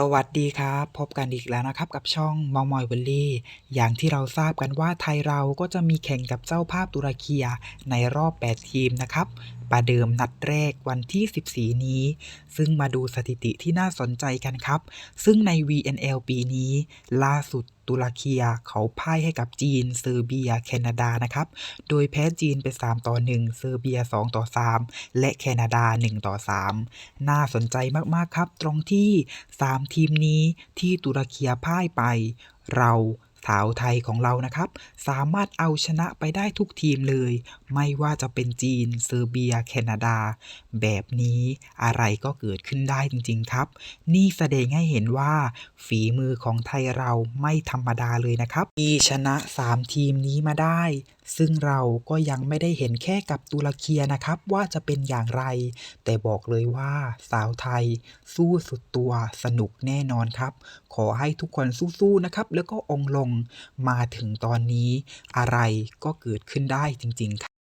สวัสดีครับ พบกันอีกแล้วนะครับกับช่องมามอยวิลลี่ อย่างที่เราทราบกันว่าไทยเราก็จะมีแข่งกับเจ้าภาพตุรกีในรอบ 8 ทีมนะครับ ประเดิมนัดแรกวันที่ 14 นี้ ซึ่งมาดูสถิติที่น่าสนใจกันครับ ซึ่งใน VNL ปีนี้ ล่าสุดตุรเกียเขาพ่ายให้กับจีน เซอร์เบีย แคนาดานะครับ โดยแพ้จีนไป 3 ต่อ 1 เซอร์เบีย 2 ต่อ 3 และแคนาดา 1 ต่อ 3 น่าสนใจมาก ๆ ครับ ตรงที่ 3 ทีมนี้ที่ตุรเกียพ่ายไป เรา สาวไทยของเรานะครับ สามารถเอาชนะไปได้ทุกทีมเลย ไม่ว่าจะเป็นจีน เซอร์เบีย แคนาดา แบบนี้อะไรก็เกิดขึ้นได้จริง ๆ ครับ นี่แสดงให้เห็นว่า ฝีมือของไทยเราไม่ธรรมดาเลยนะครับที่ชนะ 3 ทีมนี้มาได้ ซึ่งเราก็ยังไม่ได้เห็นแค่กับตุรเกียนะครับว่าจะเป็นอย่างไร แต่บอกเลยว่าสาวไทย สู้สุดตัวสนุกแน่นอนครับ ขอให้ทุกคนสู้ๆนะครับ แล้วก็องลงมาถึงตอนนี้อะไรก็เกิดขึ้นได้จริง ๆค่ะ